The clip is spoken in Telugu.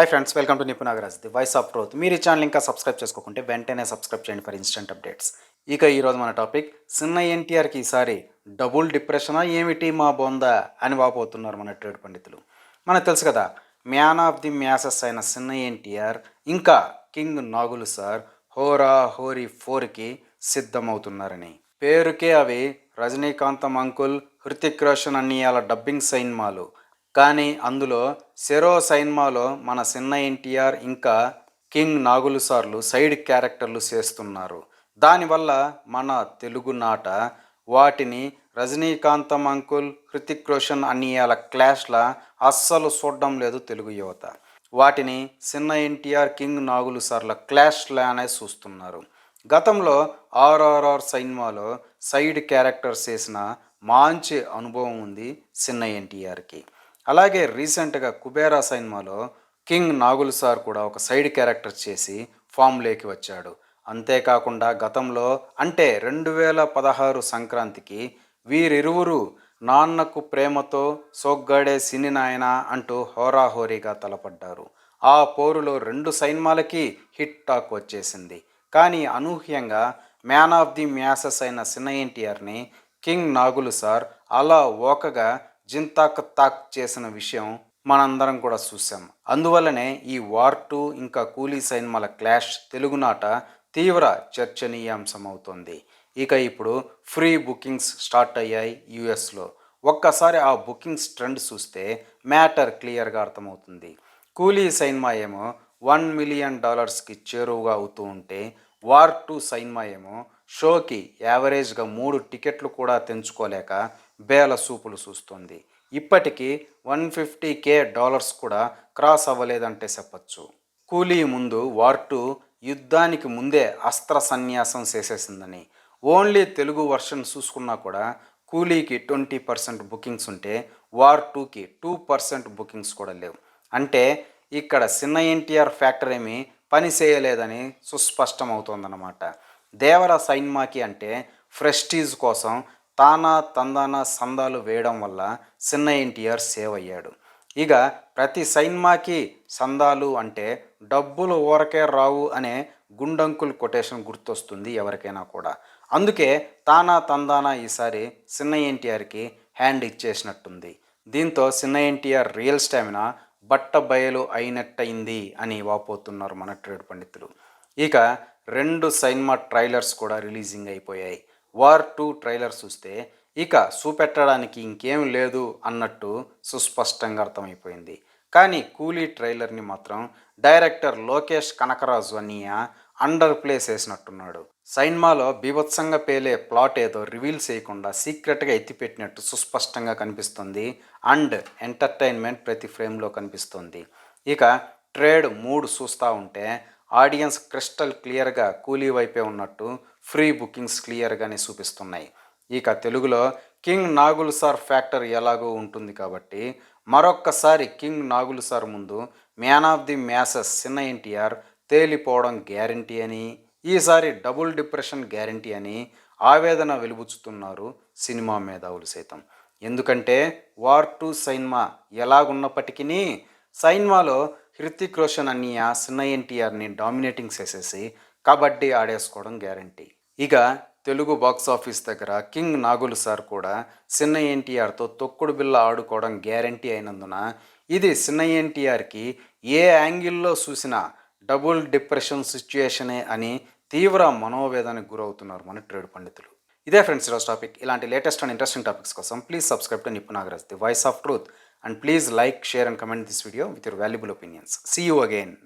Hi friends welcome to Nippu Nagaraj the voice of growth మీరు ఈ ఛానల్ ఇంకా సబ్స్క్రైబ్ చేసుకోకుంటే వెంటనే సబ్స్క్రైబ్ చేయండి ఫర్ ఇన్స్టెంట్ అప్డేట్స్ ఇక ఈరోజు మన టాపిక్ చిన్న ఎన్టీఆర్కి ఈసారి డబుల్ డిప్రెషనా ఏమిటి మా బొందా అని వాపోతున్నారు మన ట్రేడ్ పండితులు. మనకు తెలుసు కదా మ్యాన్ ఆఫ్ ది మ్యాసెస్ అయిన చిన్న ఎన్టీఆర్ ఇంకా కింగ్ నాగులు సార్ హోరా హోరీ ఫోర్కి సిద్ధమవుతున్నారని. పేరుకే అవి రజనీకాంతం అంకుల్ హృతిక్ రోషన్ అన్నియాల డబ్బింగ్ సినిమాలు కానీ అందులో సెరో సైన్మాలో మన సిన్న ఎన్టీఆర్ ఇంకా కింగ్ నాగులు సార్లు సైడ్ క్యారెక్టర్లు చేస్తున్నారు. దానివల్ల మన తెలుగు నాట వాటిని రజనీకాంతం అంకుల్ హృతిక్ రోషన్ అన్నియాల క్లాష్ల అస్సలు చూడడం లేదు తెలుగు యువత. వాటిని చిన్న ఎన్టీఆర్ కింగ్ నాగులు సార్ల క్లాష్లానే చూస్తున్నారు. గతంలో ఆర్ఆర్ఆర్ సినిమాలో సైడ్ క్యారెక్టర్స్ చేసిన మంచి అనుభవం ఉంది చిన్న ఎన్టీఆర్కి. అలాగే రీసెంట్గా కుబేరా సినిమాలో కింగ్ నాగుల్ సార్ కూడా ఒక సైడ్ క్యారెక్టర్ చేసి ఫామ్లోకి వచ్చాడు. అంతేకాకుండా గతంలో అంటే రెండు వేల పదహారు సంక్రాంతికి వీరిరువురు నాన్నకు ప్రేమతో సోగ్గాడే సిని నాయన అంటూ హోరాహోరీగా తలపడ్డారు. ఆ పోరులో రెండు సైన్మాలకి హిట్ టాక్ వచ్చేసింది. కానీ అనూహ్యంగా మ్యాన్ ఆఫ్ ది మ్యాసెస్ అయిన సిన్న ఎన్టీఆర్ని కింగ్ నాగులు సార్ అలా ఓకగా జింతాక్ తాక్ చేసిన విషయం మనందరం కూడా చూసాం అందువల్లనే ఈ వార్ టూ ఇంకా కూలీ సైన్మాల క్లాష్ తెలుగునాట తీవ్ర చర్చనీయాంశం అవుతుంది ఇక ఇప్పుడు ఫ్రీ బుకింగ్స్ స్టార్ట్ అయ్యాయి యుఎస్లో. ఒక్కసారి ఆ బుకింగ్స్ ట్రెండ్ చూస్తే మ్యాటర్ క్లియర్గా అర్థమవుతుంది. కూలీ సైన్మా ఏమో వన్ మిలియన్ డాలర్స్కి చేరువుగా అవుతూ ఉంటే వార్ టూ సైన్మా ఏమో షోకి యావరేజ్గా మూడు టికెట్లు కూడా తెంచుకోలేక బేల సూపులు చూస్తుంది ఇప్పటికీ వన్ ఫిఫ్టీ కే డాలర్స్ కూడా క్రాస్ అవ్వలేదంటే చెప్పచ్చు. కూలీ ముందు వార్ టూ యుద్ధానికి ముందే అస్త్ర సన్యాసం చేసేసిందని ఓన్లీ తెలుగు వర్షన్ చూసుకున్నా కూడా కూలీకి ట్వంటీ పర్సెంట్ బుకింగ్స్ ఉంటే వార్ టూకి టూ పర్సెంట్ బుకింగ్స్ కూడా లేవు. అంటే ఇక్కడ చిన్న ఎన్టీఆర్ ఫ్యాక్టరీ ఏమి పని చేయలేదని సుస్పష్టమవుతోందన్నమాట. దేవర సైన్మాకి అంటే ఫ్రెస్టీజ్ కోసం తానా తందానా సందాలు వేయడం వల్ల చిన్న ఎన్టీఆర్ సేవ్ అయ్యాడు ఇక ప్రతి సైన్మాకి సందాలు అంటే డబ్బులు ఊరకే రావు అనే గుండంకుల్ కొటేషన్ గుర్తొస్తుంది ఎవరికైనా కూడా. అందుకే తానా తందానా ఈసారి చిన్న ఎన్టీఆర్కి హ్యాండ్ ఇచ్చేసినట్టుంది. దీంతో చిన్న ఎన్టీఆర్ రియల్ స్టామినా బట్ట బయలు అయినట్టయింది అని వాపోతున్నారు మన ట్రేడ్ పండితులు. ఇక రెండు సైన్మా ట్రైలర్స్ కూడా రిలీజింగ్ అయిపోయాయి. వార్ టూ ట్రైలర్ చూస్తే ఇక చూపెట్టడానికి ఇంకేం లేదు అన్నట్టు సుస్పష్టంగా అర్థమైపోయింది. కానీ కూలీ ట్రైలర్ని మాత్రం డైరెక్టర్ లోకేష్ కనకరాజు అనియ అండర్ ప్లేస్ వేసినట్టున్నాడు సైన్మాలో బీభత్సంగా పేలే ప్లాట్ ఏదో రివీల్ చేయకుండా సీక్రెట్గా ఎత్తిపెట్టినట్టు సుస్పష్టంగా కనిపిస్తుంది అండ్ ఎంటర్టైన్మెంట్ ప్రతి ఫ్రేమ్లో కనిపిస్తుంది. ఇక ట్రేడ్ మూడు చూస్తూ ఉంటే ఆడియన్స్ క్రిస్టల్ క్లియర్గా కూలీ వైపే ఉన్నట్టు ఫ్రీ బుకింగ్స్ క్లియర్గానే చూపిస్తున్నాయి. ఇక తెలుగులో కింగ్ నాగులు సార్ ఫ్యాక్టర్ ఎలాగో ఉంటుంది కాబట్టి మరొక్కసారి కింగ్ నాగులు సార్ ముందు మ్యాన్ ఆఫ్ ది మ్యాసెస్ చిన్న ఎన్టీఆర్ తేలిపోవడం గ్యారంటీ అని ఈసారి డబుల్ డిప్రెషన్ గ్యారంటీ అని ఆవేదన వెలుబుచ్చుతున్నారు సినిమా మేధావులు సైతం. ఎందుకంటే వార్ టూ సైన్మా ఎలాగున్నప్పటికీ సైన్మాలో హృతిక్ రోషన్ అన్నయ్య సిన్న ఎన్టీఆర్ని డామినేటింగ్ చేసేసి కబడ్డీ ఆడేసుకోవడం గ్యారంటీ ఇక తెలుగు బాక్స్ ఆఫీస్ దగ్గర కింగ్ నాగులు సార్ కూడా చిన్న ఎన్టీఆర్తో తొక్కుడు బిల్ల ఆడుకోవడం గ్యారంటీ అయినందున ఇది చిన్న ఎన్టీఆర్కి ఏ యాంగిల్లో చూసినా డబుల్ డిప్రెషన్ సిచ్యుయేషనే అని తీవ్ర మనోవేదానికి గురవుతున్నారు మన ట్రేడ్ పండితులు. ఇదే ఫ్రెండ్స్ ఈరోజు టాపిక్ ఇలాంటి లేటెస్ట్ అండ్ ఇంట్రెస్టింగ్ టాపిక్స్ కోసం please subscribe to Nippu Nagaraj the voice of truth and please like, share and comment this video with your valuable opinions. See you again.